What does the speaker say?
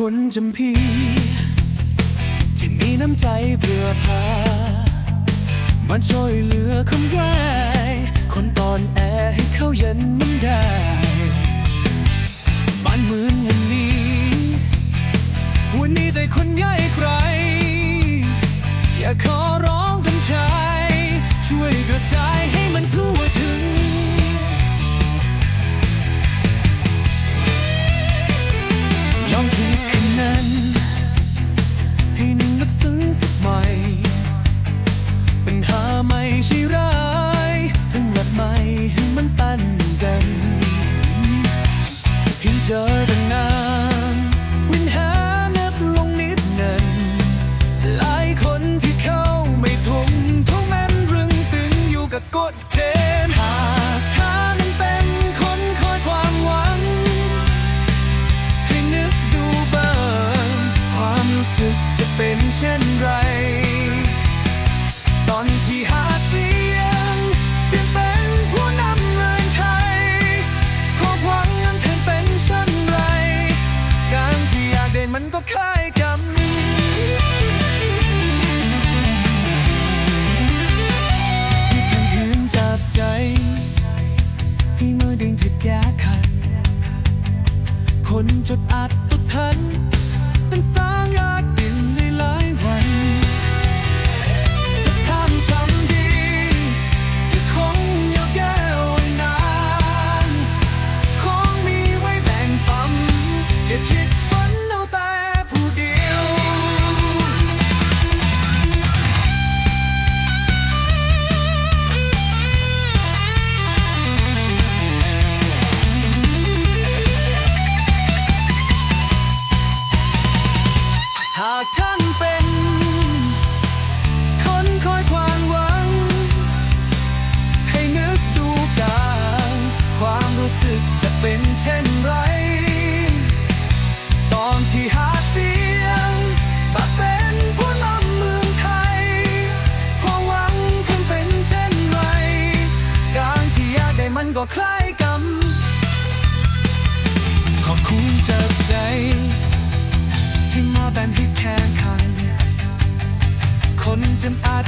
คนจำพีที่มีน้ำใจเพื่อพามันช่วยเหลือคนแย่ ปัญหาไม่ใช่ร้ายให้แบบใหม่ให้มันตันกันเห็นเจอตั้งนานวินหาเน็บลงนิดหนึ่งหลายคนที่เข้าไม่ทงเพราะมันรึงตึงอยู่กับกฎเกณฑ์หากท่านั้นเป็นคนคอยความหวัง ให้นึกดูบ้างความรู้สึกจะเป็นเช่นไร ตอนที่หาเสียงเปลี่ยนเป็นผู้นำเมืองไทยขอหวังอันแทนเป็นเช่นไร การที่อยากเด่นมันก็คล้ายกันที่คันคืนจับใจ ที่เมื่อดึงผิดแก้ขัดคนจดอัดตุทันตั้งสร้างยาก สึกจะเป็นเช่นไร ตอนที่หาเสียงมาเป็นผู้นำเมืองไทยความหวังท่านเป็นเช่นไร การที่อยากได้มันก็คล้ายกันขอบคุณจากใจ ที่มาแบนให้แข่งขัน คนจำอาจ